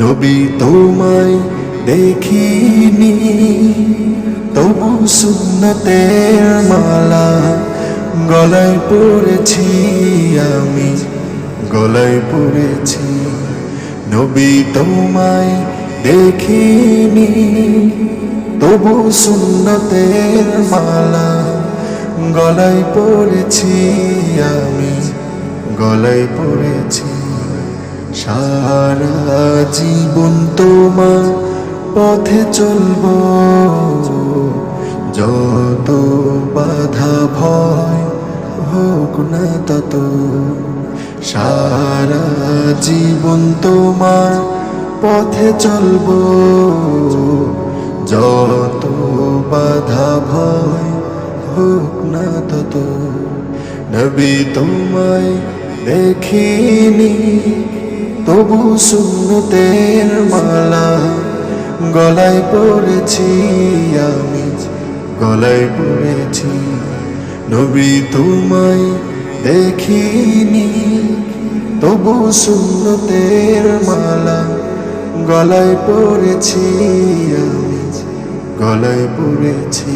নবী তোমায় দেখিনি, তবু সুন্নতের মালা গলায় পড়েছি আমি, গলায় পড়েছি। নবী তোমায় দেখিনি, তবু সুন্নতের মালা গলায় পড়েছি আমি, গলায় পড়েছি। সারা জীবন তোমার পথে চলব। যত বাধা ভয় হোক না তত, সারা জীবন তোমার পথে চলব। যত বাধা ভয় হোক না তত, নবী তোমায় দেখিনি। তবু সুন্নতের মালা গলায় পড়েছি আমি, গলায় পড়েছি। নবী তোমায় দেখিনি, তবু সুন্নতের মালা গলায় পড়েছি আমি, গলায় পড়েছি।